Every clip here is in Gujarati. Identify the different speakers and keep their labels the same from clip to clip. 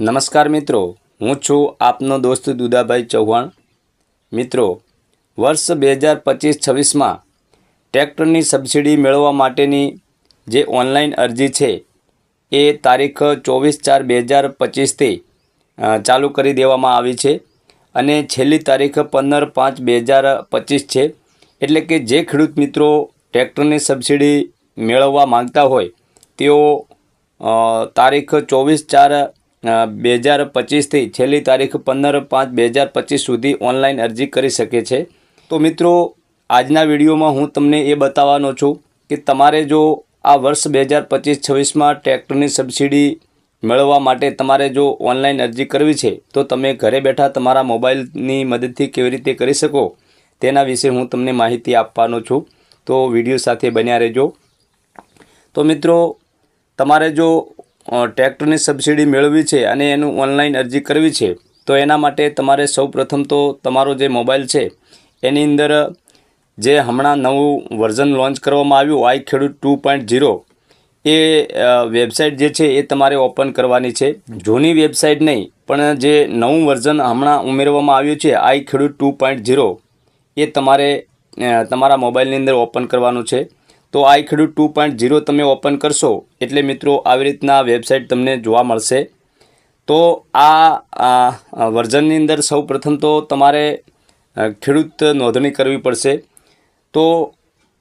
Speaker 1: નમસ્કાર મિત્રો, હું છું આપનો દોસ્ત દુદાભાઈ ચૌહાણ. મિત્રો, વર્ષ બે હજાર પચીસ છવ્વીસમાં ટ્રેક્ટરની સબસિડી મેળવવા માટેની જે ઓનલાઈન અરજી છે, એ તારીખ ચોવીસ ચાર બે હજાર પચીસથી ચાલુ કરી દેવામાં આવી છે અને છેલ્લી તારીખ પંદર પાંચ બે હજાર પચીસ છે. એટલે કે જે ખેડૂત મિત્રો ટ્રેક્ટરની સબસિડી મેળવવા માગતા હોય, તેઓ તારીખ ચોવીસ ચાર બે હજાર પચીસથી છેલ્લી તારીખ પંદર પાંચ બે હજાર પચીસ સુધી ઓનલાઈન અરજી કરી શકે છે. તો મિત્રો, આજના વિડીયોમાં હું તમને એ બતાવવાનો છું કે તમારે જો આ વર્ષ બે હજાર પચીસ છવ્વીસમાં ટ્રેક્ટરની સબસિડી મેળવવા માટે તમારે જો ઓનલાઈન અરજી કરવી છે, તો તમે ઘરે બેઠા તમારા મોબાઈલની મદદથી કેવી રીતે કરી શકો તેના વિશે હું તમને માહિતી આપવાનો છું. તો વીડિયો સાથે બન્યા રહેજો. તો મિત્રો, તમારે જો ટ્રેક્ટરની સબસિડી મેળવવી છે અને એનું ઓનલાઈન અરજી કરવી છે, તો એના માટે તમારે સૌપ્રથમ તો તમારો જે મોબાઈલ છે, એની અંદર જે હમણાં નવું વર્ઝન લોન્ચ કરવામાં આવ્યું, i Khedut two point zero, A website જે છે એ તમારે ઓપન કરવાની છે. જૂની વેબસાઇટ નહીં, પણ જે નવું વર્ઝન હમણાં ઉમેરવામાં આવ્યું છે, આઈ ખેડૂત ટુ પોઈન્ટ ઝીરો, એ તમારે તમારા મોબાઈલની અંદર ઓપન કરવાનું છે. તો i Khedut two point zero તમે ઓપન કરશો એટલે મિત્રો આવી રીતના વેબસાઇટ તમને જોવા મળશે. તો આ વર્ઝનની અંદર સૌ તો તમારે ખેડૂત નોંધણી કરવી પડશે. તો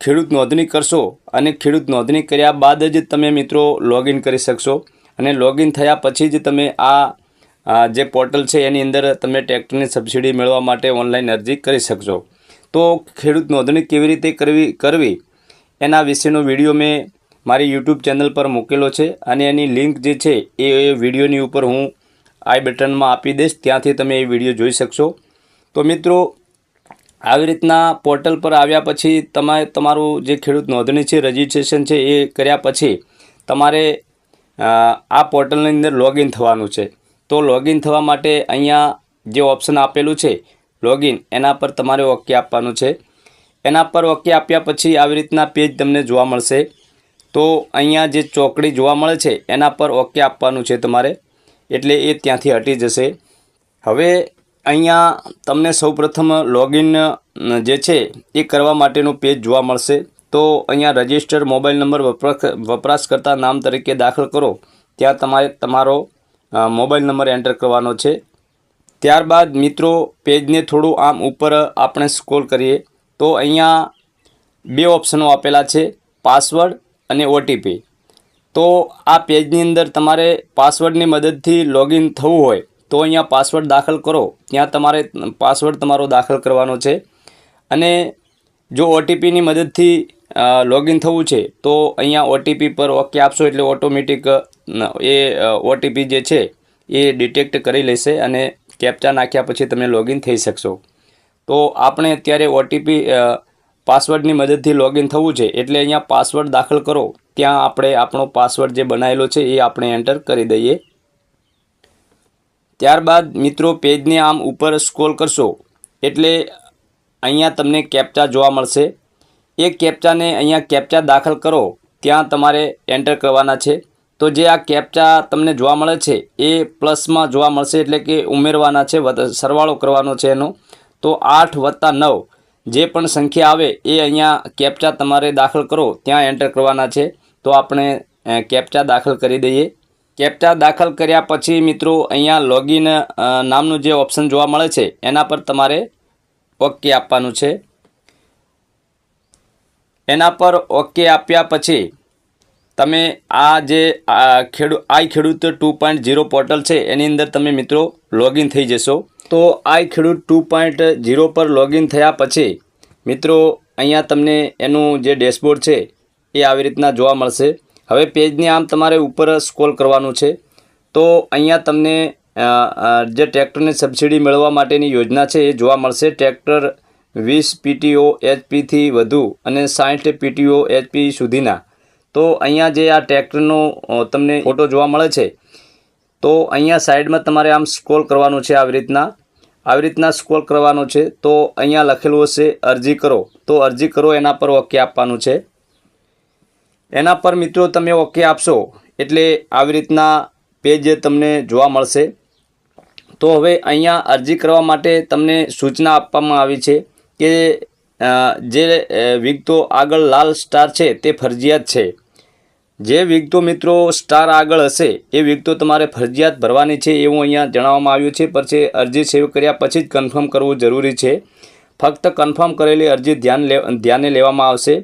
Speaker 1: ખેડૂત નોંધણી કરશો અને ખેડૂત નોંધણી કર્યા બાદ જ તમે મિત્રો લોગિન કરી શકશો અને લોગિન થયા પછી જ તમે આ જે પોર્ટલ છે એની અંદર તમે ટ્રેક્ટરની સબસિડી મેળવવા માટે ઓનલાઈન અરજી કરી શકશો. તો ખેડૂત નોંધણી કેવી રીતે કરવી કરવી? એના વિશેનો વીડિયો મેં મારી યુટ્યુબ ચેનલ પર મૂકેલો છે અને એની લિંક જે છે એ વિડીયોની ઉપર હું આઈ બટનમાં આપી દઈશ. ત્યાંથી તમે એ વીડિયો જોઈ શકશો. તો મિત્રો, આવી રીતના પોર્ટલ પર આવ્યા પછી તમારે તમારું જે ખેડૂત નોંધણી છે, રજિસ્ટ્રેશન છે એ કર્યા પછી તમારે આ પોર્ટલની અંદર લોગિન થવાનું છે. તો લોગિન થવા માટે અહીંયા જે ઓપ્શન આપેલું છે, લોગિન, એના પર તમારે ઓકે આપવાનું છે. એના પર ઓકે આપ્યા પછી આવી રીતના પેજ તમને જોવા મળશે. તો અહીંયા જે ચોકડી જોવા મળે છે, એના પર ઓકે આપવાનું છે તમારે. એટલે એ ત્યાંથી હટી જશે. હવે અહીંયા તમને સૌપ્રથમ લોગિન જે છે, એ કરવા માટેનું પેજ જોવા મળશે. તો અહીંયા રજિસ્ટર મોબાઈલ નંબર વપરાશ વપરાશકર્તા નામ તરીકે દાખલ કરો. ત્યાં તમારે, તમારો મોબાઈલ નંબર એન્ટર કરવાનો છે. ત્યારબાદ મિત્રો, પેજને થોડું આમ ઉપર આપણે સ્ક્રોલ કરીએ. તો અહીંયા બે ઓપ્શનો આપેલા છે પાસવર્ડ અને ઓટીપી તો આ પેજની અંદર તમારે પાસવર્ડની મદદથી લોગિન થવું હોય, તો અહીંયા પાસવર્ડ દાખલ કરો. ત્યાં તમારે પાસવર્ડ તમારો દાખલ કરવાનો છે. અને જો ઓટીપીની મદદથી લોગિન થવું છે, તો અહીંયા ઓટીપી પર ઓકે આપશો એટલે ઓટોમેટિક એ ઓટીપી જે છે, એ ડિટેક્ટ કરી લેશે અને કેપ્ચા નાખ્યા પછી તમે લોગિન થઈ શકશો. તો આપણે અત્યારે ઓટીપી પાસવર્ડની મદદથી લોગિન થવું છે. એટલે અહીંયા પાસવર્ડ દાખલ કરો. ત્યાં આપણે આપણો પાસવર્ડ જે બનાવેલો છે એ આપણે એન્ટર કરી દઈએ. ત્યારબાદ મિત્રો પેજને આમ ઉપર સ્ક્રોલ કરશો. એટલે અહીંયા તમને કેપ્ચા જોવા મળશે. એ કેપ્ચાને અહીંયા કેપ્ચા દાખલ કરો. ત્યાં તમારે એન્ટર કરવાના છે. તો જે આ કેપ્ચા તમને જોવા મળે છે, એ પ્લસમાં જોવા મળશે. એટલે કે ઉમેરવાના છે સરવાળો કરવાનો છે એનો. તો આઠ વત્તા નવ. જે પણ સંખ્યા આવે એ અહીંયા કેપ્ચા તમારે દાખલ કરો. ત્યાં એન્ટર કરવાના છે. તો આપણે કેપ્ચા દાખલ કરી દઈએ. કેપ્ચા દાખલ કર્યા પછી મિત્રો અહીંયા લોગિન નામનું જે ઓપ્શન જોવા મળે છે, એના પર તમારે ઓકે આપવાનું છે. એના પર ઓકે આપ્યા પછી તમે આ જે, આ ખેડૂ, આઈ Khedut two point zero portal છે, એની અંદર તમે મિત્રો લોગિન થઈ જશો. તો i Khedut two point zero પર લોગિન થયા પછી, મિત્રો અહીંયા તમને એનું જે ડેશબોર્ડ છે, એ આવી રીતના જોવા મળશે. હવે પેજને આમ તમારે ઉપર સ્ક્રોલ કરવાનું છે. તો અહીંયા તમને જે ટ્રેક્ટરની સબસિડી મેળવવા માટેની યોજના છે, એ જોવા મળશે. ટ્રેક્ટર વીસ પીટીઓ એચપીથી વધુ અને સાઠ પીટીઓ એચપી સુધીના. તો અહીંયા જે આ ટ્રેક્ટરનો તમને ફોટો જોવા મળે છે, તો અહીંયા સાઈડમાં તમારે આમ સ્ક્રોલ કરવાનું છે આવી રીતના. આવી રીતના સ્ક્રોલ કરવાનો છે, તો અહીંયા લખેલું હશે અરજી કરો. તો અરજી કરો, એના પર ઓકે આપવાનું છે. એના પર મિત્રો તમે ઓકે આપશો, એટલે આવી રીતના પેજ તમને જોવા મળશે. તો હવે અહીંયા અરજી કરવા માટે તમને સૂચના આપવામાં આવી છે કે જે વિગતો આગળ લાલ સ્ટાર છે તે ફરજિયાત છે. જે વિગતો મિત્રો સ્ટાર આગળ હશે, એ વિગતો તમારે ફરજિયાત ભરવાની છે એવું અહીંયા જણાવવામાં આવ્યું છે. પછી અરજી સેવ કર્યા પછી જ કન્ફર્મ કરવું જરૂરી છે. ફક્ત કન્ફર્મ કરેલી અરજી ધ્યાન લે, ધ્યાને લેવામાં આવશે.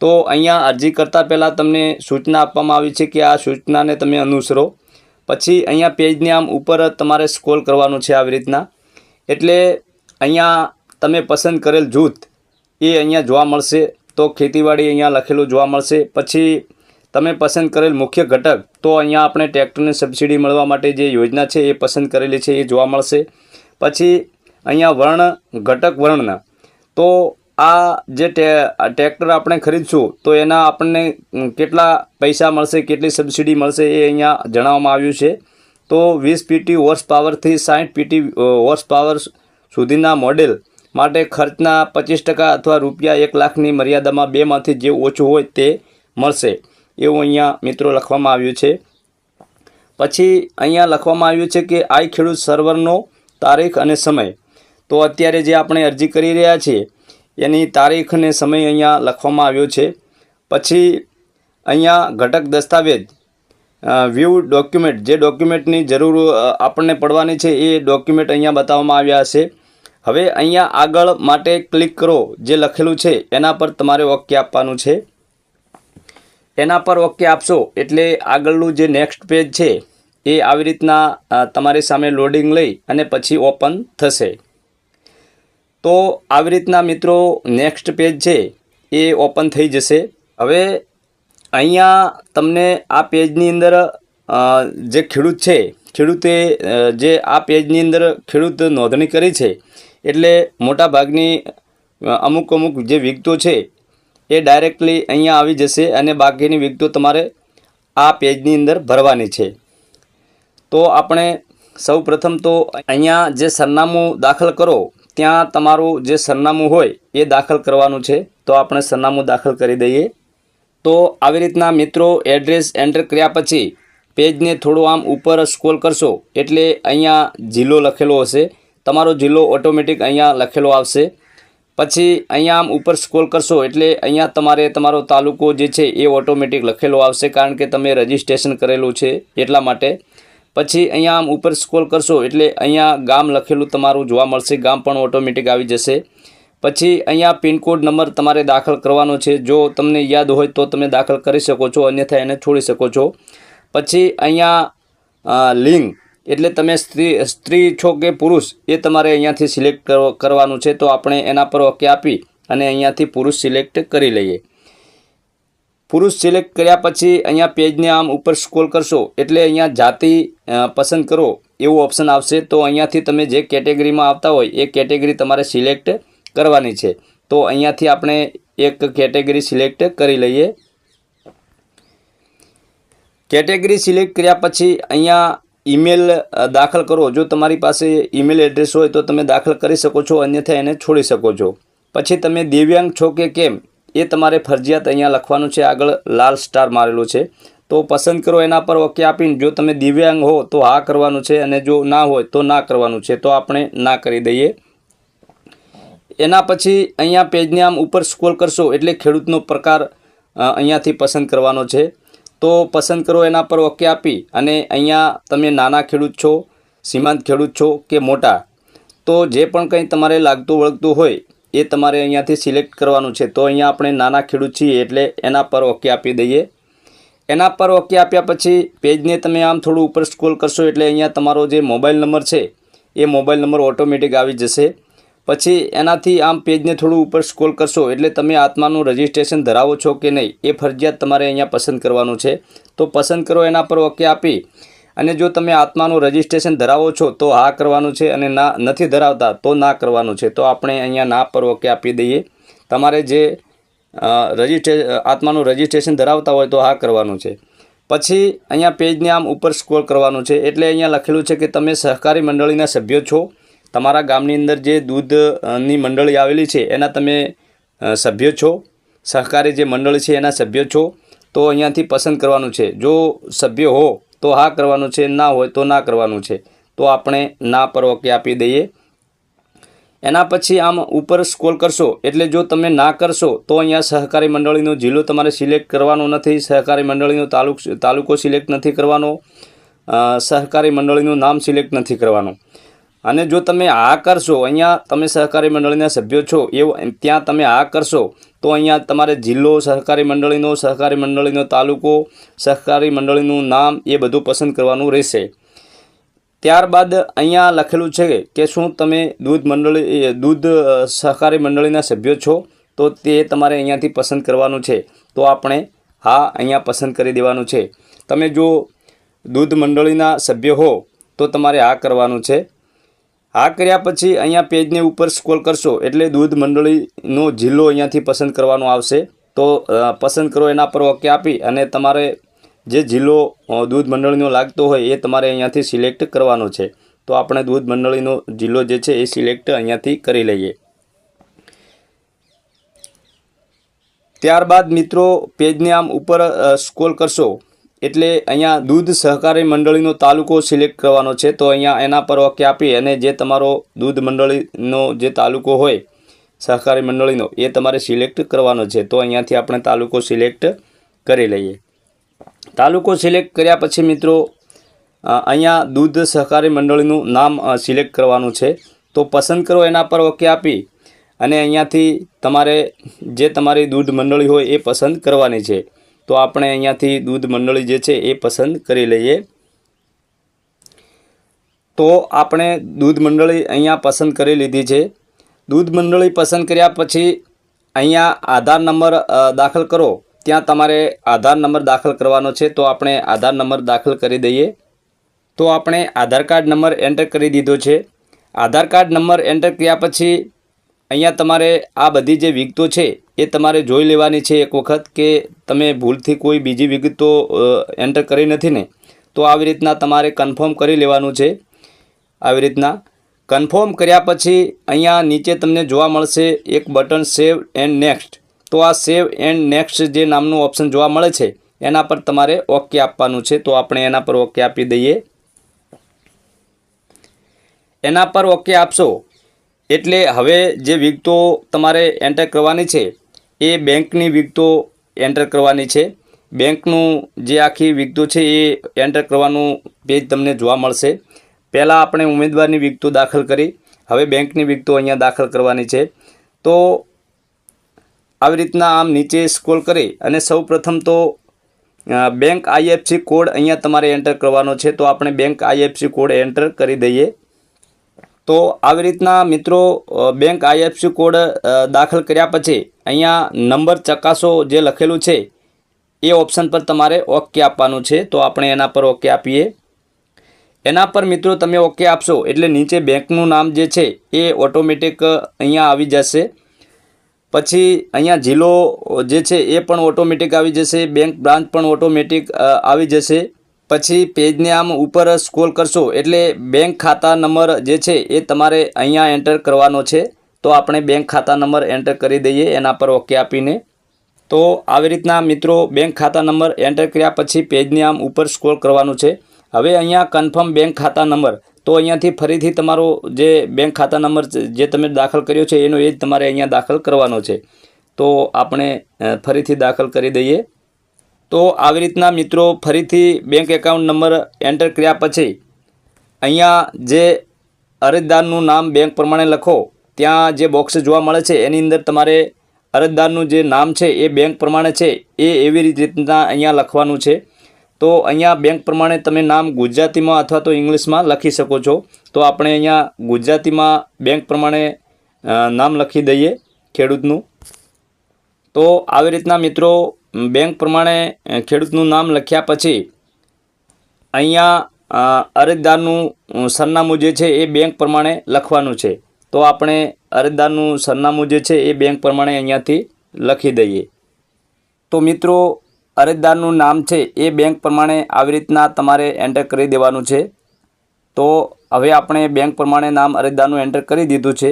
Speaker 1: તો અહીંયા અરજી કરતાં પહેલાં તમને સૂચના આપવામાં આવી છે કે આ સૂચનાને તમે અનુસરો. પછી અહીંયા પેજને આમ ઉપર તમારે સ્ક્રોલ કરવાનું છે આવી રીતના. એટલે અહીંયા તમે પસંદ કરેલ જૂથ એ અહીંયા જોવા મળશે. તો ખેતીવાડી અહીંયા લખેલું જોવા મળશે. પછી તમે પસંદ કરેલ મુખ્ય ઘટક, તો અહીંયા આપણે ટ્રેક્ટરને સબસિડી મળવા માટે જે યોજના છે એ પસંદ કરેલી છે એ જોવા મળશે. પછી અહીંયા વર્ણ, ઘટક વર્ણ તો આ જે ટ્રેક્ટર આપણે ખરીદશું, તો એના આપણને કેટલા પૈસા મળશે, કેટલી સબસિડી મળશે એ અહીંયા જણાવવામાં આવ્યું છે. તો વીસ પીટી હોર્સ પાવરથી સાઠ પીટી હોર્સ પાવર સુધીના મોડેલ માટે ખર્ચના પચીસ ટકા અથવા રૂપિયા એક લાખની મર્યાદામાં બેમાંથી જે ઓછું હોય તે મળશે. એવું અહીંયા મિત્રો લખવામાં આવ્યું છે. પછી અહીંયા લખવામાં આવ્યું છે કે આઈ ખેડૂત સર્વરનો તારીખ અને સમય. તો અત્યારે જે આપણે અરજી કરી રહ્યા છીએ, એની તારીખ અને સમય અહીંયા લખવામાં આવ્યો છે. પછી અહીંયા ઘટક દસ્તાવેજ વ્યૂ ડોક્યુમેન્ટ, જે ડોક્યુમેન્ટની જરૂર આપણને પડવાની છે એ ડોક્યુમેન્ટ અહીંયા બતાવવામાં આવ્યા હશે. હવે અહીંયા આગળ માટે ક્લિક કરો, જે લખેલું છે, એના પર તમારે ઓકે આપવાનું છે. એના પર ઓકે આપશો, એટલે આગળનું જે નેક્સ્ટ પેજ છે, એ આવી રીતના તમારી સામે લોડિંગ લઈ અને પછી ઓપન થશે. તો આવી રીતના મિત્રો નેક્સ્ટ પેજ છે, એ ઓપન થઈ જશે. હવે અહીંયા તમને આ પેજની અંદર જે ખેડૂત છે, ખેડૂતે જે આ પેજની અંદર ખેડૂત નોંધણી કરી છે એટલે મોટા ભાગની અમુક અમુક જે વિગતો છે, એ ડાયરેક્ટલી અહીંયા આવી જશે અને બાકીની વિગતો તમારે આ પેજની અંદર ભરવાની છે. તો આપણે સૌ પ્રથમ તો અહીંયા જે સરનામું દાખલ કરો, ત્યાં તમારું જે સરનામું હોય એ દાખલ કરવાનું છે. તો આપણે સરનામું દાખલ કરી દઈએ. તો આવી રીતના મિત્રો એડ્રેસ એન્ટર કર્યા પછી પેજને થોડું આમ ઉપર સ્ક્રોલ કરશો, એટલે અહીંયા જિલ્લો લખેલો હશે. તમારો જિલ્લો ઓટોમેટિક અહીંયા લખેલો આવશે. પછી અહીંયા આમ ઉપર સ્ક્રોલ કરશો એટલે અહીંયા તમારે તમારો તાલુકો જે છે એ ઓટોમેટિક લખેલો આવશે કારણ કે તમે રજિસ્ટ્રેશન કરેલું છે એટલા માટે. પછી અહીંયા આમ ઉપર સ્ક્રોલ કરશો એટલે અહીંયા ગામ લખેલું તમારું જોવા મળશે. ગામ પણ ઓટોમેટિક આવી જશે. પછી અહીંયા પિનકોડ નંબર તમારે દાખલ કરવાનો છે. જો તમને યાદ હોય તો તમે દાખલ કરી શકો છો, અન્યથા એને છોડી શકો છો. પછી અહીંયા લિંગ એટલે તમે સ્ત્રી સ્ત્રી છો કે પુરુષ, એ તમારે અહીંયાથી સિલેક્ટ કરવાનું છે, તો આપણે એના પર ઓકે આપી અને અહીંયાથી પુરુષ સિલેક્ટ કરી લઈએ. પુરુષ સિલેક્ટ કર્યા પછી અહીંયા પેજને આમ ઉપર સ્ક્રોલ કરશો, એટલે અહીંયા જાતિ પસંદ કરો, એવું ઓપ્શન આવશે, તો અહીંયાથી તમે જે કેટેગરીમાં આવતા હોય, એ કેટેગરી તમારે સિલેક્ટ કરવાની છે. તો અહીંયાથી આપણે એક કેટેગરી સિલેક્ટ કરી લઈએ. કેટેગરી સિલેક્ટ કર્યા પછી અહીંયા ઈમેલ દાખલ કરો. જો તમારી પાસે ઈમેલ એડ્રેસ હોય તો તમે દાખલ કરી શકો છો, અન્યથા એને છોડી શકો છો. પછી તમે દિવ્યાંગ છો કે કેમ, એ તમારે ફરજિયાત અહીંયા લખવાનું છે. આગળ લાલ સ્ટાર મારેલું છે. તો પસંદ કરો એના પર ઓકે આપીને. જો તમે દિવ્યાંગ હો તો હા કરવાનું છે અને જો ના હોય તો ના કરવાનું છે. તો આપણે ના કરી દઈએ. એના પછી અહીંયા પેજને આમ ઉપર સ્ક્રોલ કરશો એટલે ખેડૂતનો પ્રકાર અહીંયાથી પસંદ કરવાનો છે. તો પસંદ કરો એના પર ઓકે આપી અને અહીંયા તમે નાના ખેડૂત છો, સીમાંત ખેડૂત છો કે મોટા, તો જે પણ કંઈ તમારે લાગતું વળગતું હોય એ તમારે અહીંયાથી સિલેક્ટ કરવાનું છે. તો અહીંયા આપણે નાના ખેડૂત છીએ એટલે એના પર ઓકે આપી દઈએ. એના પર ઓકે આપ્યા પછી પેજને તમે આમ થોડું ઉપર સ્ક્રોલ કરશો એટલે અહીંયા તમારો જે મોબાઈલ નંબર છે, એ મોબાઈલ નંબર ઓટોમેટિક આવી જશે. પછી એનાથી આમ પેજને થોડું ઉપર સ્ક્રોલ કરશો એટલે તમે આત્માનું રજિસ્ટ્રેશન ધરાવો છો કે નહીં, એ ફરજિયાત તમારે અહીંયા પસંદ કરવાનું છે. તો પસંદ કરો એના પર ઓકે આપી. અને જો તમે આત્માનું રજિસ્ટ્રેશન ધરાવો છો તો હા કરવાનું છે અને ના, નથી ધરાવતા તો ના કરવાનું છે. તો આપણે અહીંયા ના પર ઓકે આપી દઈએ. તમારે જે રજિસ્ટ્રે, આત્માનું રજિસ્ટ્રેશન ધરાવતા હોય તો હા કરવાનું છે. પછી અહીંયા પેજને આમ ઉપર સ્ક્રોલ કરવાનું છે. એટલે અહીંયા લખેલું છે કે તમે સહકારી મંડળીના સભ્યો છો. તમારા ગામની અંદર જે દૂધની મંડળી આવેલી છે, એના તમે સભ્ય છો? સહકારી જે મંડળ છે, એના સભ્ય છો? તો અહીંયાથી પસંદ કરવાનું છે. જો સભ્ય હો, તો હા કરવાનું છે, ના હોય તો ના કરવાનું છે. તો આપણે ના પર આપી દઈએ. એના પછી આમ ઉપર સ્કોલ કરશો, એટલે જો તમે ના કરશો, તો અહીંયા સહકારી મંડળીનો જિલ્લો તમારે સિલેક્ટ કરવાનો નથી, સહકારી મંડળીનો તાલુક, તાલુકો સિલેક્ટ નથી કરવાનો સહકારી મંડળીનું નામ સિલેક્ટ નથી કરવાનું. અને જો તમે આ કરશો, અહીંયા તમે સહકારી મંડળીના સભ્યો છો, એવું ત્યાં તમે આ કરશો, તો અહીંયા તમારે જિલ્લો સહકારી મંડળીનો સહકારી મંડળીનો તાલુકો, સહકારી મંડળીનું નામ એ બધું પસંદ કરવાનું રહેશે. ત્યારબાદ અહીંયા લખેલું છે કે શું તમે દૂધ મંડળી દૂધ સહકારી મંડળીના સભ્યો છો, તો તે તમારે અહીંયાથી પસંદ કરવાનું છે. તો આપણે હા અહીંયા પસંદ કરી દેવાનું છે. તમે જો દૂધ મંડળીના સભ્ય હો, તો તમારે આ કરવાનું છે. આ કર્યા પછી અહીંયા પેજને ઉપર સ્ક્રોલ કરશો એટલે દૂધ મંડળીનો જિલ્લો અહીંયાથી પસંદ કરવાનો આવશે. તો પસંદ કરો એના પર ઓકે આપી અને તમારે જે જિલ્લો દૂધ મંડળીનો લાગતો હોય એ તમારે અહીંયાથી સિલેક્ટ કરવાનો છે. તો આપણે દૂધ મંડળીનો જિલ્લો જે છે એ સિલેક્ટ અહીંયાથી કરી લઈએ. ત્યારબાદ મિત્રો, પેજને આમ ઉપર સ્ક્રોલ કરશો. એટલે અહીંયા દૂધ સહકારી મંડળીનો તાલુકો સિલેક્ટ કરવાનો છે. તો અહીંયા એના પર ઓકે આપી અને જે તમારો દૂધ મંડળીનો જે તાલુકો હોય, સહકારી મંડળીનો, એ તમારે સિલેક્ટ કરવાનો છે. તો અહીંયાથી આપણે તાલુકો સિલેક્ટ કરી લઈએ. તાલુકો સિલેક્ટ કર્યા પછી મિત્રો અહીંયા દૂધ સહકારી મંડળીનું નામ સિલેક્ટ કરવાનું છે. તો પસંદ કરો એના પર ઓકે આપી અને અહીંયાથી તમારે જે તમારી દૂધ મંડળી હોય એ પસંદ કરવાની છે. તો આપણે અહીંયાથી દૂધ મંડળી જે છે એ પસંદ કરી લઈએ. તો આપણે દૂધ મંડળી અહીંયા પસંદ કરી લીધી છે. દૂધ મંડળી પસંદ કર્યા પછી અહીંયા આધાર નંબર દાખલ કરો. ત્યાં તમારે આધાર નંબર દાખલ કરવાનો છે, તો આપણે આધાર નંબર દાખલ કરી દઈએ. તો આપણે આધાર કાર્ડ નંબર એન્ટર કરી દીધો છે. આધાર કાર્ડ નંબર એન્ટર કર્યા પછી અહીંયા તમારે આ બધી જે વિગતો છે એ તમારે જોઈ લેવાની છે એક વખત કે તમે ભૂલથી કોઈ બીજી વિગતો એન્ટર કરી નથી ને, તો આવી રીતના તમારે કન્ફર્મ કરી લેવાનું છે. આવી રીતના કન્ફર્મ કર્યા પછી અહીંયા નીચે તમને જોવા મળશે એક બટન સેવ એન્ડ નેક્સ્ટ તો આ સેવ એન્ડ નેક્સ્ટ જે નામનું ઓપ્શન જોવા મળે છે, એના પર તમારે ઓકે આપવાનું છે. તો આપણે એના પર ઓકે આપી દઈએ. એના પર ઓકે આપશો. એટલે હવે જે વિગતો તમારે એન્ટર કરવાની છે એ બેંકની વિગતો એન્ટર કરવાની છે. બેંકનું જે આખી વિગતો છે એ એન્ટર કરવાનું પેજ તમને જોવા મળશે. પહેલાં આપણે ઉમેદવારની વિગતો દાખલ કરી. હવે બેંકની વિગતો અહીંયા દાખલ કરવાની છે. તો આવી રીતના આમ નીચે સ્ક્રોલ કરી અને સૌપ્રથમ તો બેંક આઈએફસી કોડ અહીંયા તમારે એન્ટર કરવાનો છે. તો આપણે બેંક આઈએફસી કોડ એન્ટર કરી દઈએ. તો આવી રીતના મિત્રો બેંક આઈએફસી કોડ દાખલ કર્યા પછી અહીંયા નંબર ચકાસો જે લખેલું છે, એ ઓપ્શન પર તમારે ઓકે આપવાનું છે. તો આપણે એના પર ઓકે આપીએ. એના પર મિત્રો તમે ઓકે આપશો એટલે નીચે બેંકનું નામ જે છે, એ ઓટોમેટિક અહીંયા આવી જશે. પછી અહીંયા જિલ્લો જે છે, એ પણ ઓટોમેટિક આવી જશે. બેંક બ્રાન્ચ પણ ઓટોમેટિક આવી જશે. પછી પેજને આમ ઉપર સ્ક્રોલ કરશો એટલે બેંક ખાતા નંબર જે છે એ તમારે અહીંયા એન્ટર કરવાનો છે. તો આપણે બેંક ખાતા નંબર એન્ટર કરી દઈએ એના પર ઓકે આપીને. તો આવી રીતના મિત્રો બેંક ખાતા નંબર એન્ટર કર્યા પછી પેજને આમ ઉપર સ્ક્રોલ કરવાનું છે. હવે અહીંયા કન્ફર્મ બેંક ખાતા નંબર. તો અહીંયાથી ફરીથી તમારો જે બેંક ખાતા નંબર જે તમે દાખલ કર્યો છે, એનો એ જ તમારે અહીંયા દાખલ કરવાનો છે. તો આપણે ફરીથી દાખલ કરી દઈએ. તો આવી રીતના મિત્રો ફરીથી બેંક એકાઉન્ટ નંબર એન્ટર કર્યા પછી અહીંયા જે અરજદારનું નામ બેંક પ્રમાણે લખો. ત્યાં જે બોક્સ જોવા મળે છે, એની અંદર તમારે અરજદારનું જે નામ છે, એ બેંક પ્રમાણે છે, એ એવી રીતના અહીંયા લખવાનું છે. તો અહીંયા બેંક પ્રમાણે તમે નામ ગુજરાતીમાં અથવા તો ઇંગ્લિશમાં લખી શકો છો. તો આપણે અહીંયા ગુજરાતીમાં બેંક પ્રમાણે નામ લખી દઈએ ખેડૂતનું. તો આવી રીતના મિત્રો બેંક પ્રમાણે ખેડૂતનું નામ લખ્યા પછી અહીંયા અરજદારનું સરનામું જે છે એ બેંક પ્રમાણે લખવાનું છે. તો આપણે અરજદારનું સરનામું જે છે એ બેંક પ્રમાણે અહીંયાથી લખી દઈએ. તો મિત્રો, અરજદારનું નામ છે એ બેંક પ્રમાણે આવી રીતના તમારે એન્ટર કરી દેવાનું છે. તો હવે આપણે બેંક પ્રમાણે નામ અરજદારનું એન્ટર કરી દીધું છે.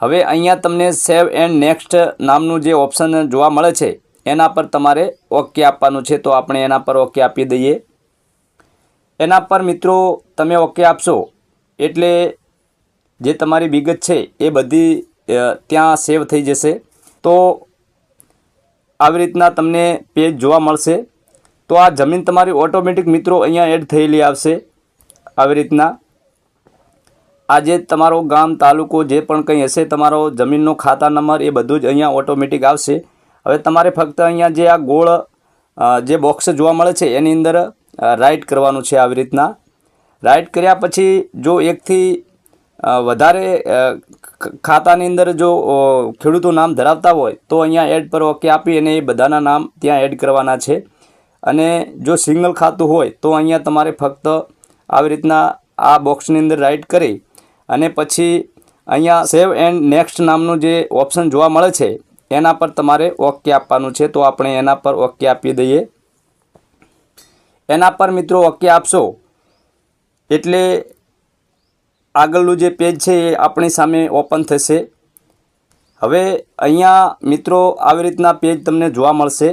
Speaker 1: હવે અહીંયા તમને સેવ એન્ડ નેક્સ્ટ નામનું જે ઓપ્શન જોવા મળે છે એના પર તમારે ઓકે આપવાનું છે, તો આપણે એના પર ઓકે આપી દઈએ. એના પર મિત્રો તમે ઓકે આપશો, એટલે જે તમારી વિગત છે, એ બધી ત્યાં સેવ થઈ જશે. તો આવી રીતના તમને પેજ જોવા મળશે. તો આ જમીન તમારી ઓટોમેટિક મિત્રો અહીંયા એડ થયેલી આવશે, આવી રીતના. આ જે તમારો ગામ, તાલુકો, જે પણ કંઈ હશે, તમારો જમીનનો ખાતા નંબર એ બધું જ અહીંયા ઓટોમેટિક આવશે. હવે તમારે ફક્ત અહીંયા જે આ ગોળ જે બોક્સ જોવા મળે છે, એની અંદર રાઇટ કરવાનું છે આવી રીતના. રાઇટ કર્યા પછી જો એકથી વધારે ખાતાની અંદર જો ખેડૂતો નામ ધરાવતા હોય, તો અહીંયા એડ પર ઓકે આપી અને એ બધાના નામ ત્યાં એડ કરવાના છે. અને જો સિંગલ ખાતું હોય, તો અહીંયા તમારે ફક્ત આવી રીતના આ બોક્સની અંદર રાઇટ કરી અને પછી અહીંયા સેવ એન્ડ નેક્સ્ટ નામનું જે ઓપ્શન જોવા મળે છે એના પર તમારે ઓકે આપવાનું છે, તો આપણે એના પર ઓકે આપી દઈએ. એના પર મિત્રો ઓકે આપશો, એટલે આગળનું જે પેજ છે એ આપણી સામે ઓપન થશે. હવે અહીંયા મિત્રો આવી રીતના પેજ તમને જોવા મળશે.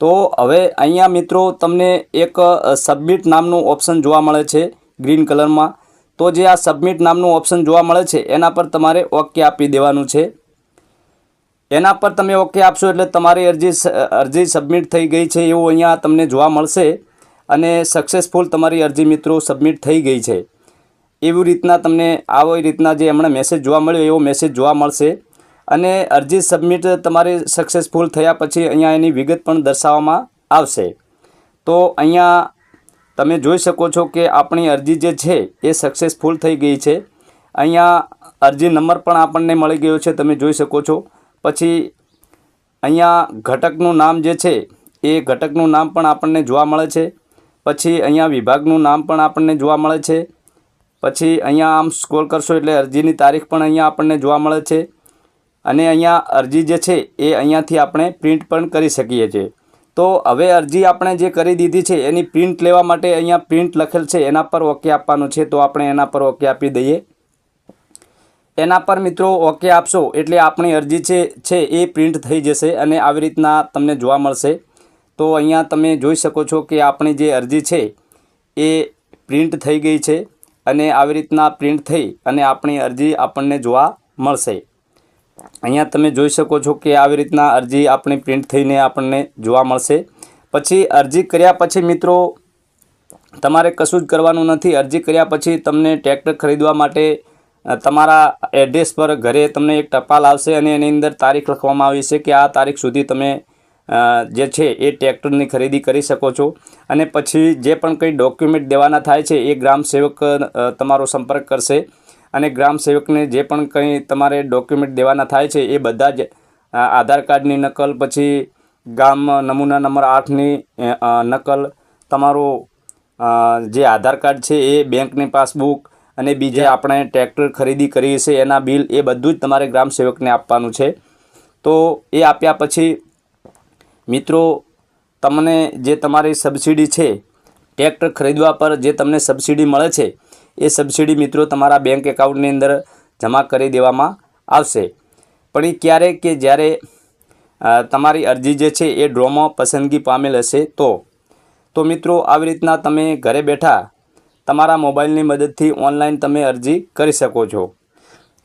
Speaker 1: તો હવે અહીંયા મિત્રો તમને એક સબમિટ નામનું ઓપ્શન જોવા મળે છે, ગ્રીન કલરમાં. તો જે આ સબમિટ નામનું ઓપ્શન જોવા મળે છે, એના પર તમારે ઓકે આપી દેવાનું છે. એના પર તમે ઓકે આપશો એટલે તમારી અરજી અરજી સબમિટ થઈ ગઈ છે એવું અહીંયા તમને જોવા મળશે અને સક્સેસફુલ તમારી અરજી મિત્રો સબમિટ થઈ ગઈ છે. એવી રીતના તમને આવી રીતના જે હમણાં મેસેજ જોવા મળ્યો એવો મેસેજ જોવા મળશે. અને અરજી સબમિટ તમારી સક્સેસફુલ થયા પછી અહીંયા એની વિગત પણ દર્શાવવામાં આવશે. તો અહીંયા તમે જોઈ શકો છો કે આપણી અરજી જે છે એ સક્સેસફુલ થઈ ગઈ છે. અહીંયા અરજી નંબર પણ આપણને મળી ગયો છે, તમે જોઈ શકો છો. પછી અહીંયા ઘટકનું નામ જે છે, એ ઘટકનું નામ પણ આપણને જોવા મળે છે. પછી અહીંયા વિભાગનું નામ પણ આપણને જોવા મળે છે. પછી અહીંયા આમ સ્ક્રોલ કરશો એટલે અરજીની તારીખ પણ અહીંયા આપણને જોવા મળે છે. અને અહીંયા અરજી જે છે, એ અહીંયાથી આપણે પ્રિન્ટ પણ કરી શકીએ છીએ. તો હવે અરજી આપણે જે કરી દીધી છે, એની પ્રિન્ટ લેવા માટે અહીંયા પ્રિન્ટ લખેલ છે, એના પર ઓકે આપવાનું છે, તો આપણે એના પર ઓકે આપી દઈએ. એના પર મિત્રો ઓકે આપશો એટલે આપણી અરજી છે એ પ્રિન્ટ થઈ જશે અને આવી રીતના તમને જોવા મળશે. તો અહીંયા તમે જોઈ શકો છો કે આપણી જે અરજી છે, એ પ્રિન્ટ થઈ ગઈ છે અને આવી રીતના પ્રિન્ટ થઈ અને આપણી અરજી આપણને જોવા મળશે. અહીંયા તમે જોઈ શકો છો કે આવી રીતના અરજી આપણી પ્રિન્ટ થઈને આપણને જોવા મળશે. પછી અરજી કર્યા પછી મિત્રો, તમારે કશું જ કરવાનું નથી. અરજી કર્યા પછી તમને ટ્રેક્ટર ખરીદવા માટે તમારા એડ્રેસ પર ઘરે તમને એક ટપાલ આવશે અને એની અંદર તારીખ લખવામાં આવી છે કે આ તારીખ સુધી તમે જે છે એ ટ્રેક્ટરની ખરીદી કરી શકો છો. અને પછી જે પણ કંઈ ડોક્યુમેન્ટ દેવાના થાય છે એ ગ્રામ સેવક તમારો સંપર્ક કરશે. અને ગ્રામ સેવકને જે પણ કંઈ તમારે ડોક્યુમેન્ટ દેવાના થાય છે એ બધા જ આધાર કાર્ડની નકલ, પછી ગામ નમૂના નંબર આઠની નકલ, તમારો જે આધાર કાર્ડ છે એ, બેંકની પાસબુક અને બીજે આપણે ટ્રેક્ટર ખરીદી કરી છીએ એના બિલ એ બધું જ તમારે ગ્રામ સેવકને આપવાનું છે. તો એ આપ્યા પછી મિત્રો તમને જે તમારી સબસિડી છે ટ્રેક્ટર ખરીદવા પર જે તમને સબસિડી મળે છે એ સબસિડી મિત્રો તમારા બેંક એકાઉન્ટની અંદર જમા કરી દેવામાં આવશે. પણ એ ક્યારે કે જ્યારે તમારી અરજી જે છે એ ડ્રોમાં પસંદગી પામેલ હશે તો. તો મિત્રો આવી રીતના તમે ઘરે બેઠા તમારા મોબાઈલની મદદથી ઓનલાઈન તમે અરજી કરી શકો છો.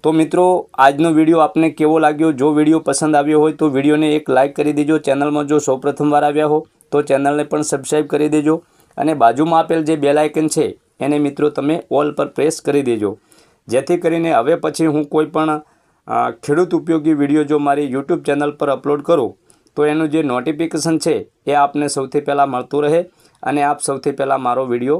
Speaker 1: તો મિત્રો, આજનો વીડિયો આપને કેવો લાગ્યો? જો વીડિયો પસંદ આવ્યો હોય તો વિડીયોને એક લાઇક કરી દેજો. ચેનલમાં જો સૌપ્રથમ વાર આવ્યા હો, તો ચેનલને પણ સબસ્ક્રાઈબ કરી દેજો અને બાજુમાં આપેલ જે બેલ આઇકન છે, એને મિત્રો તમે ઓલ પર પ્રેસ કરી દેજો. જેથી કરીને હવે પછી હું કોઈ પણ ખેડૂત ઉપયોગી વીડિયો જો મારી યુટ્યુબ ચેનલ પર અપલોડ કરું, તો એનું જે નોટિફિકેશન છે, એ આપને સૌથી પહેલાં મળતું રહે અને આપ સૌથી પહેલાં મારો વીડિયો